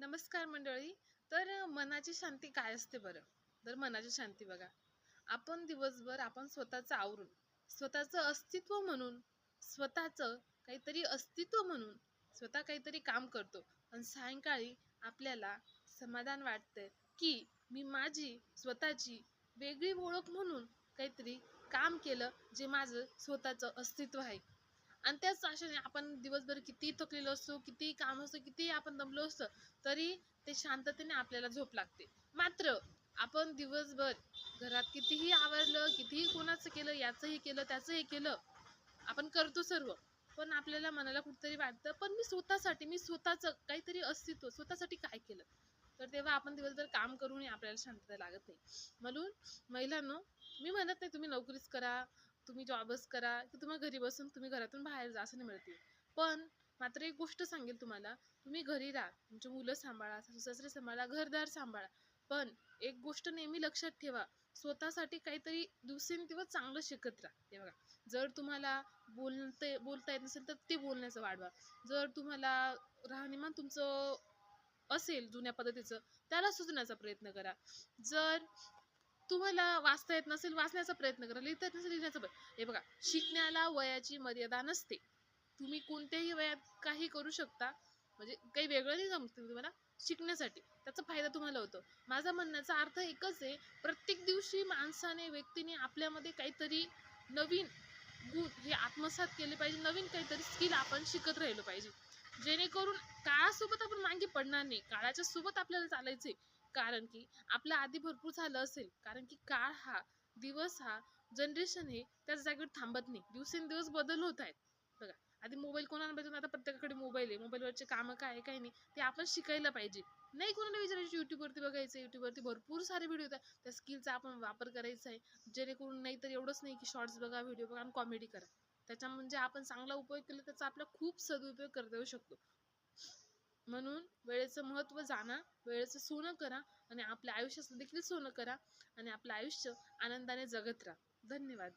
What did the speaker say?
नमस्कार मंडळी. तर मनाची शांती काय असते बरं? तर मनाची शांती बघा. आपण दिवसभर आपण स्वतःचं आवरून स्वतःचं अस्तित्व म्हणून स्वतःचं काहीतरी अस्तित्व म्हणून स्वतः काहीतरी काम करतो आणि सायंकाळी आपल्याला समाधान वाटतं की मी माझी स्वतःची वेगळी ओळख म्हणून काहीतरी काम केलं जे माझं स्वतःचं अस्तित्व आहे. आणि त्याच आशेने आपण दिवसभर किती थकलेलो असतो किती काम असतो किती आपण दमलो असतो तरी ते शांततेने आपल्याला झोप लागते. मात्र आपण दिवसभर घरात कितीही आवरलं कितीही कोणाचं केलं याचंही केलं त्याचंही केलं आपण करतो सर्व. पण आपल्याला मनाला कुठतरी वाटतं पण मी स्वतःसाठी मी स्वतःचं काहीतरी अस्तित्व स्वतःसाठी काय केलं? तर तेव्हा आपण दिवसभर काम करूनही आपल्याला शांतता लागत नाही. म्हणून महिलांनो मी म्हणत नाही तुम्ही नोकरीच करा तुम्ही जॉबच करा की तुम्हाला घरी बसून तुम्ही घरातून बाहेर जा असं नाही मिळते. पण मात्र एक गोष्ट सांगेल तुम्हाला तुम्ही घरी राहा तुमची मुलं सांभाळा सासू सासरे सांभाळा घरदार सांभाळा. पण एक गोष्ट नेहमी लक्षात ठेवा स्वतःसाठी काहीतरी दिवसेंदिवस चांगलं शिकत राहा. हे बघा जर तुम्हाला बोलते बोलता येत नसेल तर ते बोलण्याचं वाढवा. जर तुम्हाला राहणीमान तुमचं असेल जुन्या पद्धतीचं त्याला सुचण्याचा प्रयत्न करा. जर तुम्हाला वाचता येत नसेल वाचण्याचा प्रयत्न करा लिहिता येत नसेल लिहिण्याचा प्रयत्न हे बघा शिकण्याला वयाची मर्यादा नसते. तुम्ही कोणत्याही वयात काही करू शकता म्हणजे काही वेगळं नाही जमत तुम्हाला शिकण्यासाठी. त्याचा फायदा तुम्हाला होतो. माझा म्हणण्याचा अर्थ एकच आहे प्रत्येक दिवशी माणसाने व्यक्तीने आपल्यामध्ये काहीतरी नवीन गुण हे आत्मसात केले पाहिजे नवीन काहीतरी स्किल आपण शिकत राहिलो पाहिजे. जेणेकरून काळासोबत आपण मागे पडणार नाही. काळाच्या सोबत आपल्याला चालायचे कारण की आपलं आधी भरपूर झालं असेल कारण की काळ हा दिवस हा जनरेशन हे त्याच जागेवर थांबत नाही. दिवसेंदिवस बदल होत आहेत. बघा आधी मोबाईल कोणाला भेटून आता प्रत्येकाकडे मोबाईल आहे. मोबाईलवरचे कामं काय आहे काय नाही ते आपण शिकायला पाहिजे. नाही कोणाला विचारायचं यूट्यूबवरती बघायचं यूट्यूबवरती भरपूर सारे व्हिडिओ येतात. त्या स्किलचा आपण वापर करायचा आहे. जेणेकरून नाही तर एवढंच नाही की शॉर्ट्स बघा व्हिडिओ बघा आणि कॉमेडी करा. त्याच्या म्हणजे आपण चांगला उपयोग केला त्याचा आपला खूप सदुपयोग करता येऊ शकतो. म्हणून वेळेचं महत्त्व जाणा वेळेचं सोनं करा आणि आपल्या आयुष्याचं देखील सोनं करा आणि आपलं आयुष्य आनंदाने जगत राहा. धन्यवाद.